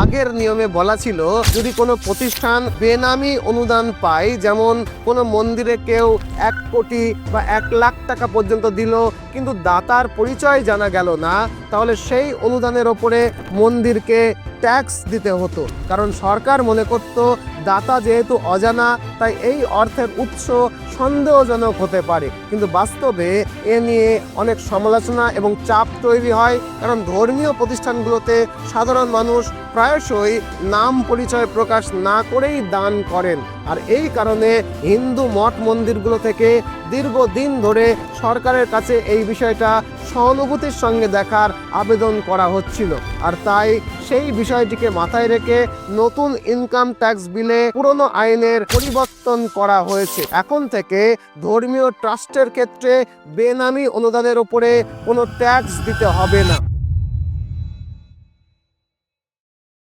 আগের নিয়মে বলা ছিল, যদি কোনো প্রতিষ্ঠান বেনামি অনুদান পায়, যেমন কোনো মন্দিরে কেউ এক কোটি বা এক লাখ টাকা পর্যন্ত দিল, কিন্তু দাতার পরিচয় জানা গেল না, তাহলে সেই অনুদানের ওপরে মন্দিরকে ট্যাক্স দিতে হতো। কারণ সরকার মনে করত, দাতা যেহেতু অজানা, তাই এই অর্থের উৎস সন্দেহজনক হতে পারে। কিন্তু বাস্তবে এ নিয়ে অনেক সমালোচনা এবং চাপ তৈরি হয়, কারণ ধর্মীয় প্রতিষ্ঠানগুলোতে সাধারণ মানুষ প্রায়শই নাম পরিচয় প্রকাশ না করেই দান করেন। আর এই কারণে হিন্দু মঠ মন্দিরগুলো থেকে দীর্ঘদিন ধরে সরকারের কাছে এই বিষয়টা সহানুভূতির সঙ্গে দেখার আবেদন করা হচ্ছিল। আর তাই সেই বিষয়টিকে মাথায় রেখে নতুন ইনকাম ট্যাক্স বিলে পুরনো আইনের পরিবর্তন করা হয়েছে। এখন থেকে ধর্মীয় ট্রাস্টের ক্ষেত্রে বেনামি অনুদানের উপরে কোনো ট্যাক্স দিতে হবে না।